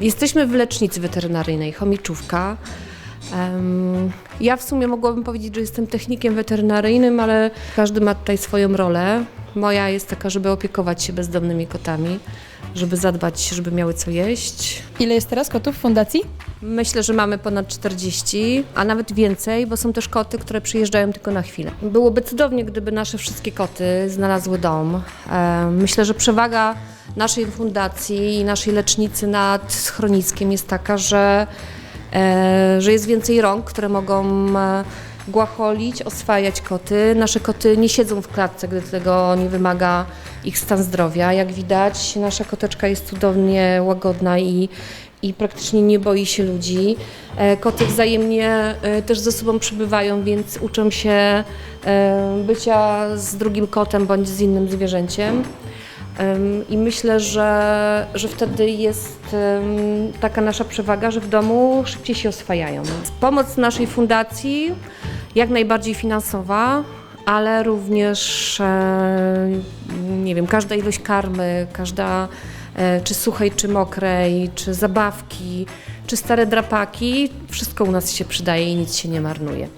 Jesteśmy w lecznicy weterynaryjnej, chomiczówka. Ja w sumie mogłabym powiedzieć, że jestem technikiem weterynaryjnym, ale każdy ma tutaj swoją rolę. Moja jest taka, żeby opiekować się bezdomnymi kotami, żeby zadbać, żeby miały co jeść. Ile jest teraz kotów w fundacji? Myślę, że mamy ponad 40, a nawet więcej, bo są też koty, które przyjeżdżają tylko na chwilę. Byłoby cudownie, gdyby nasze wszystkie koty znalazły dom. Myślę, że przewaga naszej fundacji i naszej lecznicy nad schroniskiem jest taka, że, e, że jest więcej rąk, które mogą e, głacholić, oswajać koty. Nasze koty nie siedzą w klatce, gdy tego nie wymaga ich stan zdrowia. Jak widać, nasza koteczka jest cudownie łagodna i, i praktycznie nie boi się ludzi. E, Koty wzajemnie też ze sobą przybywają, więc uczą się bycia z drugim kotem bądź z innym zwierzęciem. I myślę, że, że wtedy jest taka nasza przewaga, że w domu szybciej się oswajają. Pomoc naszej fundacji jak najbardziej finansowa, ale również e, nie wiem, każda ilość karmy, każda e, czy suchej, czy mokrej, czy zabawki, czy stare drapaki, wszystko u nas się przydaje i nic się nie marnuje.